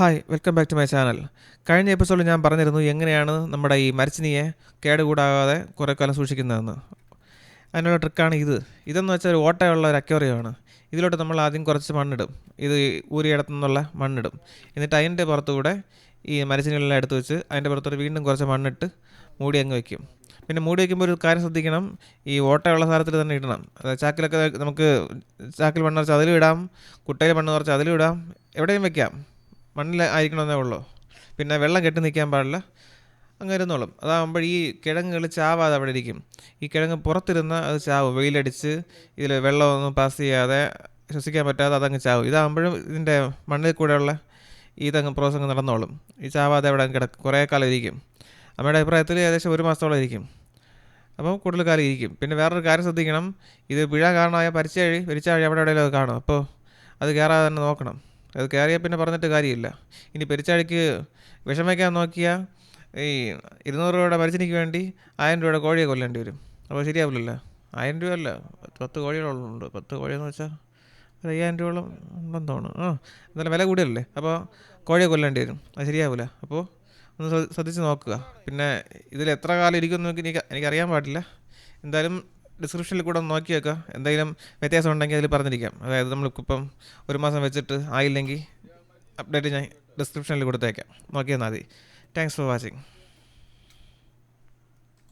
Hi welcome back to my channel കഴിഞ്ഞ എപ്പിസോഡിൽ ഞാൻ പറഞ്ഞിരുന്നു എങ്ങനെയാണ് നമ്മുടെ ഈ മരച്ചിനിയെ കേടുകൂടാതെ കുറേ കാലം സൂക്ഷിക്കുന്നതെന്ന്. അതിനുള്ള ട്രിക്കാണ് ഇത്. ഇതെന്ന് വെച്ചാൽ ഒരു ഓട്ടയുള്ള ഒരു അക്വേറിയമാണ്. ഇതിലോട്ട് നമ്മൾ ആദ്യം കുറച്ച് മണ്ണിടും. ഇത് ഊരിയിടത്തു നിന്നുള്ള മണ്ണിടും. എന്നിട്ട് അതിന്റെ പുറത്തുകൂടെ ഈ മരച്ചിനികളെല്ലാം എടുത്ത് വെച്ച് അതിന്റെ പുറത്തൂടെ വീണ്ടും കുറച്ച് മണ്ണിട്ട് മൂടി അങ്ങ് വയ്ക്കും പിന്നെ മൂടി വയ്ക്കുമ്പോൾ ഒരു കാര്യം ശ്രദ്ധിക്കണം. ഈ ഓട്ടയുള്ള സ്ഥലത്തിൽ തന്നെ ഇടണം. ചാക്കിലൊക്കെ നമുക്ക് ചാക്കിൽ മണ്ണ് കുറച്ച് അതിലും ഇടാം. കുട്ടയിൽ മണ്ണ് കുറച്ച് അതിലും ഇടാം. എവിടെയും വെക്കാം. മണ്ണിൽ ആയിരിക്കണമെന്നേ ഉള്ളൂ. പിന്നെ വെള്ളം കെട്ടി നിൽക്കാൻ പാടില്ല. അങ്ങ് ഇരുന്നോളും. അതാകുമ്പോൾ ഈ കിഴങ്ങുകൾ ചാവാതെ അവിടെ ഇരിക്കും. ഈ കിഴങ്ങ് പുറത്തിരുന്ന് അത് ചാവും. വെയിലടിച്ച് ഇതിൽ വെള്ളമൊന്നും പാസ് ചെയ്യാതെ ശ്വസിക്കാൻ പറ്റാതെ അതങ്ങ് ചാവും. ഇതാകുമ്പോഴും ഇതിന്റെ മണ്ണിൽ കൂടെയുള്ള ഇതങ്ങ് പ്രോസസ് അങ്ങ് നടന്നോളും. ഈ ചാവാതെ അവിടെ കിടക്കും. കുറേ കാലം ഇരിക്കും. അമ്മയുടെ അഭിപ്രായത്തിൽ ഏകദേശം ഒരു മാസത്തോളം ഇരിക്കും. അപ്പം കൂടുതൽ കാലം ഇരിക്കും. പിന്നെ വേറൊരു കാര്യം ശ്രദ്ധിക്കണം. ഇത് പിഴ കാരണമായ പരിച്ചഴി പെരിച്ചാഴി അവിടെ എവിടെയെങ്കിലും കാണും. അപ്പോൾ അത് കയറാതെ തന്നെ നോക്കണം. അത് കയറിയാൽ പിന്നെ പറഞ്ഞിട്ട് കാര്യമില്ല. ഇനി പെരിച്ചാഴിക്ക് വിഷമയ്ക്കാൻ നോക്കിയാൽ ഈ ഇരുന്നൂറ് രൂപയുടെ മരിച്ചിനിക്ക് വേണ്ടി ആയിരം രൂപയുടെ കോഴിയെ കൊല്ലേണ്ടി വരും. അപ്പോൾ ശരിയാവില്ലല്ലോ. ആയിരം രൂപയല്ല പത്ത് കോഴികളുണ്ട്. പത്ത് കോഴിയെന്ന് വെച്ചാൽ ഒരു അയ്യായിരം രൂപയോളം ഉണ്ടെന്ന് തോന്നുന്നു ആ എന്നാലും വില കൂടിയല്ലേ? അപ്പോൾ കോഴിയെ കൊല്ലേണ്ടി വരും. അത് ശരിയാവില്ല. അപ്പോൾ ഒന്ന് ശ്ര- ശ്രദ്ധിച്ച് നോക്കുക. പിന്നെ ഇതിൽ എത്ര കാലം ഇരിക്കുമെന്ന് എനിക്ക് എനിക്കറിയാൻ പാടില്ല. എന്തായാലും ഡിസ്ക്രിപ്ഷനിൽ കൂടെ നോക്കി വെക്കുക എന്തെങ്കിലും വ്യത്യാസം ഉണ്ടെങ്കിൽ അതിൽ പറഞ്ഞിരിക്കാം. അതായത് നമ്മൾക്കിപ്പം ഒരു മാസം വെച്ചിട്ട് ആയില്ലെങ്കിൽ അപ്ഡേറ്റ് ഞാൻ ഡിസ്ക്രിപ്ഷനിൽ കൊടുത്തേക്കാം. നോക്കിയാൽ മതി. Thanks for watching